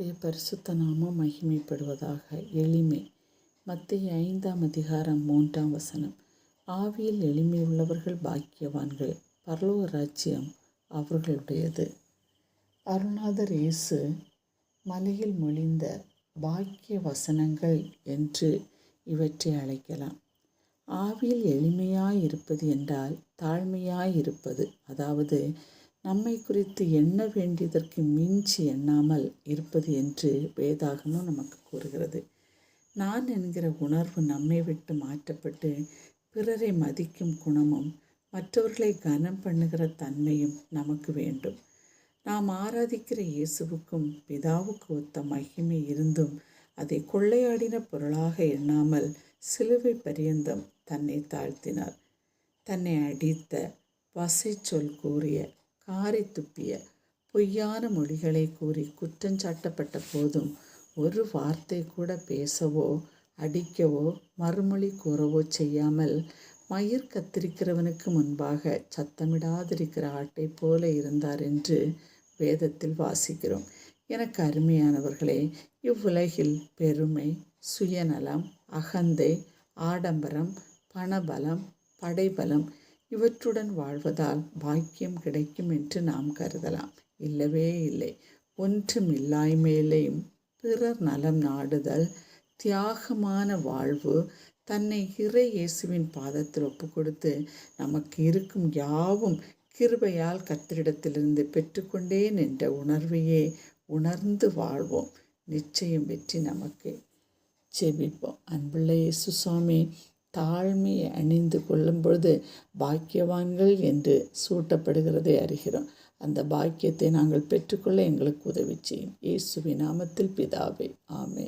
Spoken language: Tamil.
கர்த்தருடைய பரிசுத்த நாமம் மகிமைப்படுவதாக. எளிமை. மத்திய ஐந்தாம் அதிகாரம் மூன்றாம் வசனம். ஆவியில் எளிமை உள்ளவர்கள் பாக்கியவான்கள். பரலோக ராஜ்யம் அவர்களுடையது. அருணாதர் இயேசு மலையில் மொழிந்த பாக்கிய வசனங்கள் என்று இவற்றை அழைக்கலாம். ஆவியில் எளிமையாய் இருப்பது என்றால் தாழ்மையாய் இருப்பது அதாவது நம்மை குறித்து எண்ண வேண்டியதற்கு மிஞ்சி எண்ணாமல் இருப்பது என்று வேதாகமும் நமக்கு கூறுகிறது. நான் என்கிற உணர்வு நம்மை விட்டு மாற்றப்பட்டு பிறரை மதிக்கும் குணமும் மற்றவர்களை கனம் பண்ணுகிற தன்மையும் நமக்கு வேண்டும். நாம் ஆராதிக்கிற இயேசுவுக்கும் பிதாவுக்கு ஒத்த மகிமை இருந்தும் அதை கொள்ளையாடின பொருளாக எண்ணாமல் சிலுவை பரியந்தம் தன்னை தாழ்த்தினார். தன்னை அடித்த வசை சொல் கூறிய காரி துப்பிய பொய்யான மொழிகளை கூறி குற்றஞ்சாட்டப்பட்ட போதும் ஒரு வார்த்தை கூட பேசவோ அடிக்கவோ மறுமொழி கூறவோ செய்யாமல் மயிர் கத்திரிக்கிறவனுக்கு முன்பாக சத்தமிடாதிருக்கிற ஆட்டை போல இருந்தார் என்று வேதத்தில் வாசிக்கிறோம். எனக்கு அருமையானவர்களே இவ்வுலகில் பெருமை சுயநலம் அகந்தை ஆடம்பரம் பணபலம் படைபலம் இவற்றுடன் வாழ்வதால் பாக்கியம் கிடைக்கும் என்று நாம் கருதலாம். இல்லவே இல்லை. ஒன்றும் இல்லாய்மேலேயும் பிறர் நலம் நாடுதல் தியாகமான வாழ்வு தன்னை இறை இயேசுவின் பாதத்தில் ஒப்பு கொடுத்து நமக்கு இருக்கும் யாவும் கிருபையால் கத்திரிடத்திலிருந்து பெற்றுக்கொண்டேன் என்ற உணர்வையே உணர்ந்து வாழ்வோம். நிச்சயம் வெற்றி நமக்கு. செபிப்போம் அன்புள்ள இயேசு சுவாமி தாழ்மையை அணிந்து கொள்ளும் பொழுது பாக்கியவான்கள் என்று சூட்டப்படுகிறதை அறிகிறோம். அந்த பாக்கியத்தை நாங்கள் பெற்றுக்கொள்ள எங்களுக்கு உதவி செய்யும். இயேசுவின் நாமத்தில் பிதாவே. ஆமே